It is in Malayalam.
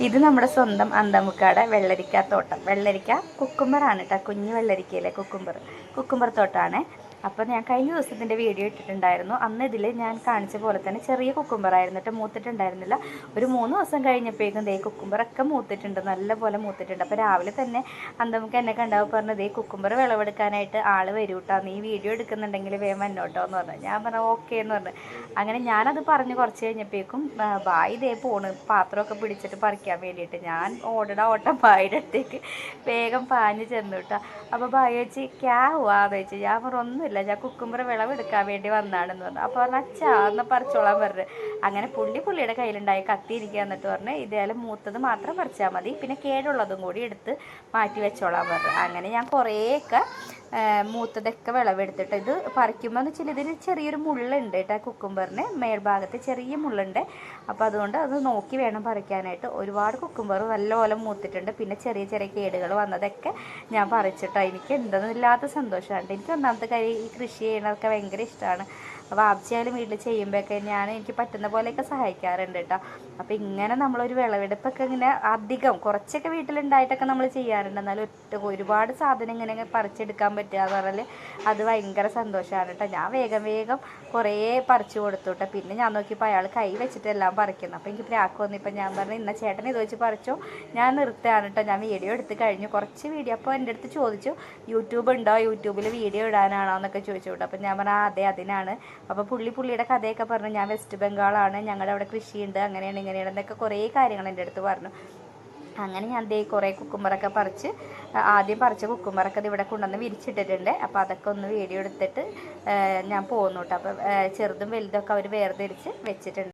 ഇത് നമ്മുടെ സ്വന്തം അന്തമുക്കാട് വെള്ളരിക്ക തോട്ടം. വെള്ളരിക്ക കുക്കുംബറാണ് കേട്ടോ കുഞ്ഞു വെള്ളരിക്കയിലെ കുക്കുംബർ കുക്കുംബർ തോട്ടമാണ് അപ്പോൾ ഞാൻ കഴിഞ്ഞ ദിവസത്തിന്റെ വീഡിയോ ഇട്ടിട്ടുണ്ടായിരുന്നു. അന്ന് ഇതിൽ ഞാൻ കാണിച്ച പോലെ തന്നെ ചെറിയ കുക്കുംബറായിരുന്നു കേട്ടോ മൂത്തിട്ടുണ്ടായിരുന്നില്ല. ഒരു മൂന്ന് ദിവസം കഴിഞ്ഞപ്പോഴേക്കും ദേ കുക്കുംബറൊക്കെ മൂത്തിട്ടുണ്ട് നല്ലപോലെ മൂത്തിട്ടുണ്ട്. അപ്പോൾ രാവിലെ തന്നെ അന്തമുക്ക് എന്നെ കണ്ടാവും പറഞ്ഞത് ഈ കുക്കുംബർ വിളവെടുക്കാനായിട്ട് ആൾ വരൂ കേട്ടോ നീ വീഡിയോ എടുക്കുന്നുണ്ടെങ്കിൽ വേഗം എന്നോട്ടോ എന്ന് പറഞ്ഞു. ഞാൻ പറഞ്ഞു ഓക്കെ എന്ന് പറഞ്ഞു. അങ്ങനെ ഞാനത് പറഞ്ഞ് കുറച്ച് കഴിഞ്ഞപ്പോഴേക്കും ബായ് ദേ പോണ് പാത്രമൊക്കെ പിടിച്ചിട്ട് പറിക്കാൻ വേണ്ടിയിട്ട്. ഞാൻ ഓടണ ഓട്ടം ബായിയുടെ അടുത്തേക്ക് വേഗം പാഞ്ഞ് ചെന്നു കേട്ടോ അപ്പോൾ ബായി വെച്ച് ക്യാ ഹുവാന്ന് വെച്ച് ഞാൻ പറഞ്ഞു ഒന്നുമില്ല ഞാൻ കുക്കുമ്പർ വിളവെടുക്കാൻ വേണ്ടി വന്നാണെന്ന് പറഞ്ഞു. അപ്പോൾ പറഞ്ഞു അച്ഛാ എന്ന് പറിച്ചോളാൻ പറഞ്ഞു അങ്ങനെ പുള്ളി പുള്ളിയുടെ കയ്യിലുണ്ടായി കത്തിയിരിക്കുക എന്നിട്ട് പറഞ്ഞു ഇതേലും മൂത്തത് മാത്രം പറിച്ചാൽ മതി. പിന്നെ കേടുള്ളതും കൂടി എടുത്ത് മാറ്റി വെച്ചോളാൻ പറഞ്ഞു അങ്ങനെ ഞാൻ കുറേയൊക്കെ മൂത്തതൊക്കെ വിളവെടുത്തിട്ട് ഇത് പറിക്കുമ്പോൾ എന്ന് വെച്ചാൽ ഇതിന് ചെറിയൊരു മുള്ളുണ്ട് കേട്ടോ കുക്കുംബറിന് മേൽഭാഗത്ത് ചെറിയ മുള്ളുണ്ട്. അപ്പോൾ അതുകൊണ്ട് അത് നോക്കി വേണം പറിക്കാനായിട്ട്. ഒരുപാട് കുക്കുംബർ നല്ലപോലെ മൂത്തിട്ടുണ്ട്. പിന്നെ ചെറിയ ചെറിയ കേടുകൾ വന്നതൊക്കെ ഞാൻ പറിച്ചിട്ടോ. എനിക്ക് എന്തെന്നില്ലാത്ത സന്തോഷമാണ്. എനിക്ക് ഒന്നാമത്തെ കാര്യം ഈ കൃഷി ചെയ്യണതൊക്കെ ഭയങ്കര ഇഷ്ടമാണ്. അപ്പോൾ ആവശ്യമായാലും വീട്ടിൽ ചെയ്യുമ്പോഴൊക്കെ ഞാൻ എനിക്ക് പറ്റുന്ന പോലെയൊക്കെ സഹായിക്കാറുണ്ട് കേട്ടോ. അപ്പോൾ ഇങ്ങനെ നമ്മളൊരു വിളവെടുപ്പൊക്കെ ഇങ്ങനെ അധികം കുറച്ചൊക്കെ വീട്ടിലുണ്ടായിട്ടൊക്കെ നമ്മൾ ചെയ്യാറുണ്ട്. എന്നാലും ഒറ്റ ഒരുപാട് സാധനം ഇങ്ങനെ പറിച്ചെടുക്കാൻ പറ്റുക എന്ന് പറഞ്ഞാൽ അത് ഭയങ്കര സന്തോഷമാണ് കേട്ടോ. ഞാൻ വേഗം വേഗം കുറേ പറിച്ചു കൊടുത്തു കേട്ടോ. പിന്നെ ഞാൻ നോക്കിയപ്പോൾ അയാൾ കൈ വെച്ചിട്ട് എല്ലാം പറിക്കുന്നു. അപ്പോൾ എനിക്ക് പ്രാക്ക് വന്നിപ്പോൾ ഞാൻ പറഞ്ഞു ഇന്ന ചേട്ടൻ ഇത് വെച്ച് പറിച്ചോ. ഞാൻ നിർത്തുകയാണ് കേട്ടോ. ഞാൻ വീഡിയോ എടുത്ത് കഴിഞ്ഞു. കുറച്ച് വീഡിയോ അപ്പോൾ എന്റെ അടുത്ത് ചോദിച്ചു യൂട്യൂബ് ഉണ്ടോ? യൂട്യൂബിൽ വീഡിയോ ഇടാനാണോ? എന്നൊക്കെ ചോദിച്ചു കേട്ടോ. അപ്പോൾ ഞാൻ പറഞ്ഞു "ആ, അതെ അതിനാണ്. അപ്പോൾ പുള്ളി പുള്ളിയുടെ കഥയൊക്കെ പറഞ്ഞു ഞാൻ വെസ്റ്റ് ബംഗാളാണ് ഞങ്ങളുടെ അവിടെ കൃഷിയുണ്ട് അങ്ങനെയാണ് ഇങ്ങനെയാണ് എന്നൊക്കെ കുറേ കാര്യങ്ങൾ എന്റെ അടുത്ത് പറഞ്ഞു. അങ്ങനെ ഞാൻ ദേ കുറേ കുക്കുമ്പറൊക്കെ പറിച്ച് ആദ്യം പറിച്ച കുക്കുമ്പറൊക്കെ ഇത് ഇവിടെ കൊണ്ടുവന്ന് വിരിച്ചിട്ടിട്ടുണ്ട്. അപ്പോൾ അതൊക്കെ ഒന്ന് വീഡിയോ എടുത്തിട്ട് ഞാൻ പോകുന്നു കേട്ടോ. അപ്പോൾ ചെറുതും ചെറുതും വലുതൊക്കെ അവർ വേർതിരിച്ച് വെച്ചിട്ടുണ്ട്.